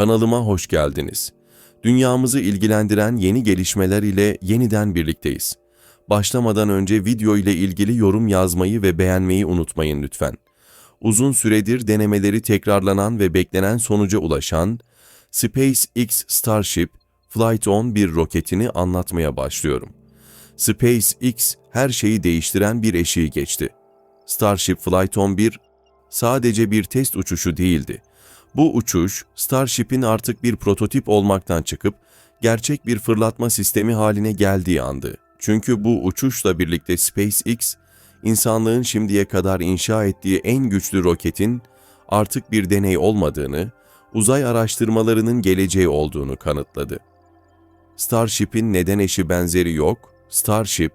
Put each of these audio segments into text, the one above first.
Kanalıma hoş geldiniz. Dünyamızı ilgilendiren yeni gelişmeler ile yeniden birlikteyiz. Başlamadan önce video ile ilgili yorum yazmayı ve beğenmeyi unutmayın lütfen. Uzun süredir denemeleri tekrarlanan ve beklenen sonuca ulaşan SpaceX Starship Flight 11 roketini anlatmaya başlıyorum. SpaceX her şeyi değiştiren bir eşiği geçti. Starship Flight 11 sadece bir test uçuşu değildi. Bu uçuş, Starship'in artık bir prototip olmaktan çıkıp gerçek bir fırlatma sistemi haline geldiği andı. Çünkü bu uçuşla birlikte SpaceX, insanlığın şimdiye kadar inşa ettiği en güçlü roketin artık bir deney olmadığını, uzay araştırmalarının geleceği olduğunu kanıtladı. Starship'in neden eşi benzeri yok, Starship,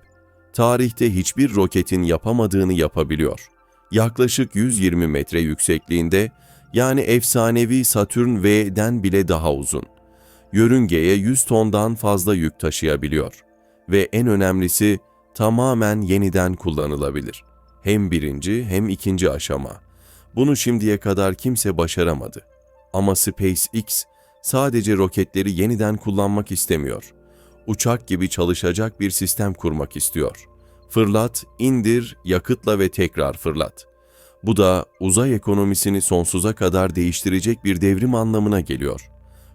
tarihte hiçbir roketin yapamadığını yapabiliyor. Yaklaşık 120 metre yüksekliğinde, yani efsanevi Satürn V'den bile daha uzun. Yörüngeye 100 tondan fazla yük taşıyabiliyor. Ve en önemlisi, tamamen yeniden kullanılabilir. Hem birinci hem ikinci aşama. Bunu şimdiye kadar kimse başaramadı. Ama SpaceX sadece roketleri yeniden kullanmak istemiyor. Uçak gibi çalışacak bir sistem kurmak istiyor. Fırlat, indir, yakıtla ve tekrar fırlat. Bu da uzay ekonomisini sonsuza kadar değiştirecek bir devrim anlamına geliyor.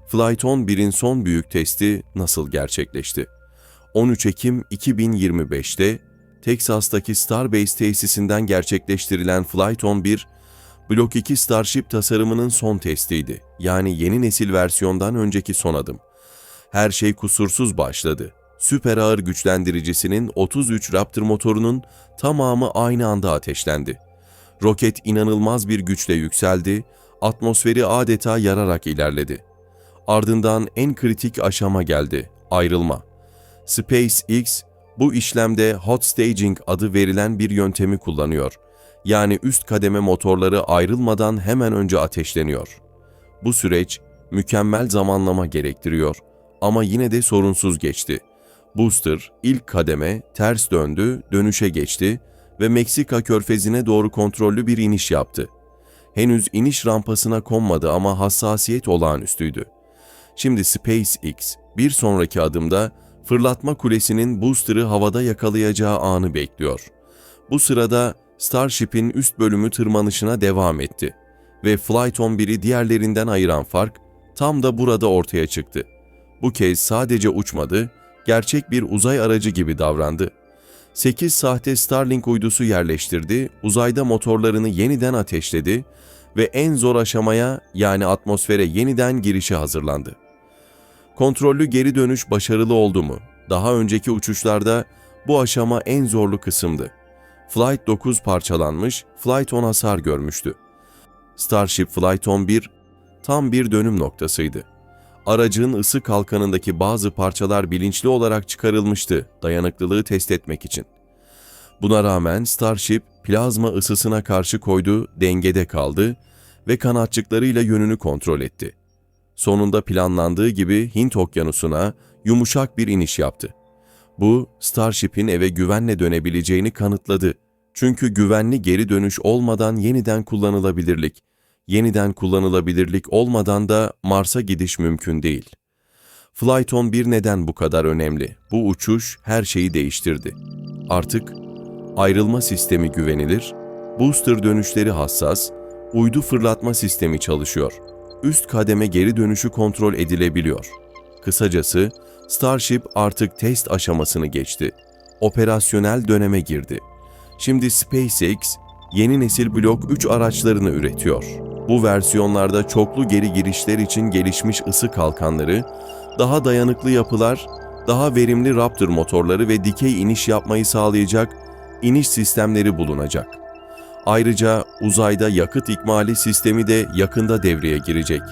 Flight 11'in son büyük testi nasıl gerçekleşti? 13 Ekim 2025'te Teksas'taki Starbase tesisinden gerçekleştirilen Flight 11, Block 2 Starship tasarımının son testiydi. Yani yeni nesil versiyondan önceki son adım. Her şey kusursuz başladı. Süper ağır güçlendiricisinin 33 Raptor motorunun tamamı aynı anda ateşlendi. Roket inanılmaz bir güçle yükseldi, atmosferi adeta yararak ilerledi. Ardından en kritik aşama geldi, ayrılma. SpaceX bu işlemde hot staging adı verilen bir yöntemi kullanıyor. Yani üst kademe motorları ayrılmadan hemen önce ateşleniyor. Bu süreç mükemmel zamanlama gerektiriyor ama yine de sorunsuz geçti. Booster ilk kademe ters döndü, dönüşe geçti ve Meksika körfezine doğru kontrollü bir iniş yaptı. Henüz iniş rampasına konmadı ama hassasiyet olağanüstüydü. Şimdi SpaceX bir sonraki adımda fırlatma kulesinin booster'ı havada yakalayacağı anı bekliyor. Bu sırada Starship'in üst bölümü tırmanışına devam etti ve Flight 11'i diğerlerinden ayıran fark tam da burada ortaya çıktı. Bu kez sadece uçmadı, gerçek bir uzay aracı gibi davrandı. 8 sahte Starlink uydusu yerleştirdi, uzayda motorlarını yeniden ateşledi ve en zor aşamaya yani atmosfere yeniden girişe hazırlandı. Kontrollü geri dönüş başarılı oldu mu? Daha önceki uçuşlarda bu aşama en zorlu kısımdı. Flight 9 parçalanmış, Flight 10 hasar görmüştü. Starship Flight 11 tam bir dönüm noktasıydı. Aracın ısı kalkanındaki bazı parçalar bilinçli olarak çıkarılmıştı dayanıklılığı test etmek için. Buna rağmen Starship plazma ısısına karşı koydu, dengede kaldı ve kanatçıklarıyla yönünü kontrol etti. Sonunda planlandığı gibi Hint Okyanusu'na yumuşak bir iniş yaptı. Bu, Starship'in eve güvenle dönebileceğini kanıtladı. Çünkü güvenli geri dönüş olmadan yeniden kullanılabilirlik, yeniden kullanılabilirlik olmadan da Mars'a gidiş mümkün değil. Flight 11 neden bu kadar önemli? Bu uçuş her şeyi değiştirdi. Artık ayrılma sistemi güvenilir, booster dönüşleri hassas, uydu fırlatma sistemi çalışıyor. Üst kademe geri dönüşü kontrol edilebiliyor. Kısacası Starship artık test aşamasını geçti. Operasyonel döneme girdi. Şimdi SpaceX yeni nesil Block 3 araçlarını üretiyor. Bu versiyonlarda çoklu geri girişler için gelişmiş ısı kalkanları, daha dayanıklı yapılar, daha verimli Raptor motorları ve dikey iniş yapmayı sağlayacak iniş sistemleri bulunacak. Ayrıca uzayda yakıt ikmali sistemi de yakında devreye girecek.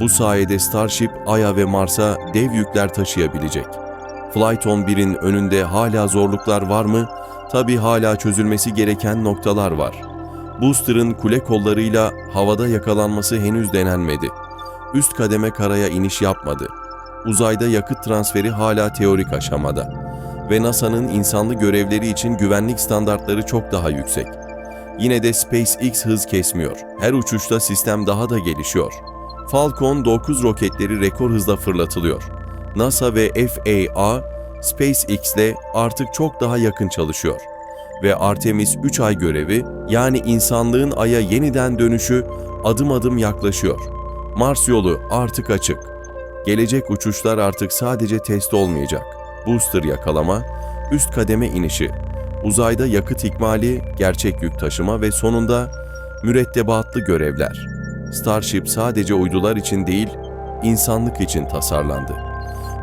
Bu sayede Starship Ay'a ve Mars'a dev yükler taşıyabilecek. Flight 11'in önünde hala zorluklar var mı? Tabi hala çözülmesi gereken noktalar var. Booster'ın kule kollarıyla havada yakalanması henüz denenmedi. Üst kademe karaya iniş yapmadı. Uzayda yakıt transferi hala teorik aşamada. Ve NASA'nın insanlı görevleri için güvenlik standartları çok daha yüksek. Yine de SpaceX hız kesmiyor. Her uçuşta sistem daha da gelişiyor. Falcon 9 roketleri rekor hızla fırlatılıyor. NASA ve FAA, SpaceX ile artık çok daha yakın çalışıyor. Ve Artemis 3 ay görevi, yani insanlığın Ay'a yeniden dönüşü adım adım yaklaşıyor. Mars yolu artık açık. Gelecek uçuşlar artık sadece test olmayacak. Booster yakalama, üst kademe inişi, uzayda yakıt ikmali, gerçek yük taşıma ve sonunda mürettebatlı görevler. Starship sadece uydular için değil, insanlık için tasarlandı.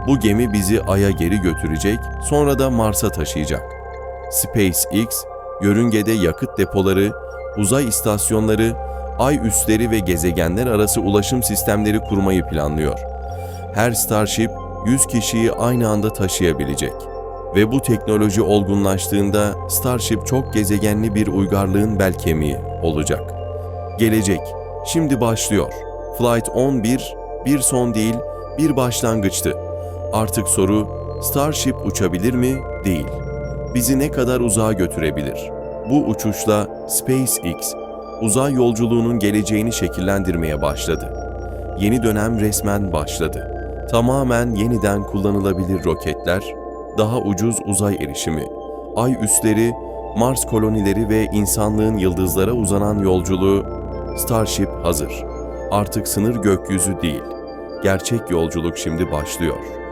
Bu gemi bizi Ay'a geri götürecek, sonra da Mars'a taşıyacak. SpaceX, yörüngede yakıt depoları, uzay istasyonları, ay üsleri ve gezegenler arası ulaşım sistemleri kurmayı planlıyor. Her Starship 100 kişiyi aynı anda taşıyabilecek. Ve bu teknoloji olgunlaştığında Starship çok gezegenli bir uygarlığın bel kemiği olacak. Gelecek, şimdi başlıyor. Flight 11, bir son değil, bir başlangıçtı. Artık soru, Starship uçabilir mi? Değil. Bizi ne kadar uzağa götürebilir? Bu uçuşla SpaceX, uzay yolculuğunun geleceğini şekillendirmeye başladı. Yeni dönem resmen başladı. Tamamen yeniden kullanılabilir roketler, daha ucuz uzay erişimi, ay üsleri, Mars kolonileri ve insanlığın yıldızlara uzanan yolculuğu Starship hazır. Artık sınır gökyüzü değil. Gerçek yolculuk şimdi başlıyor.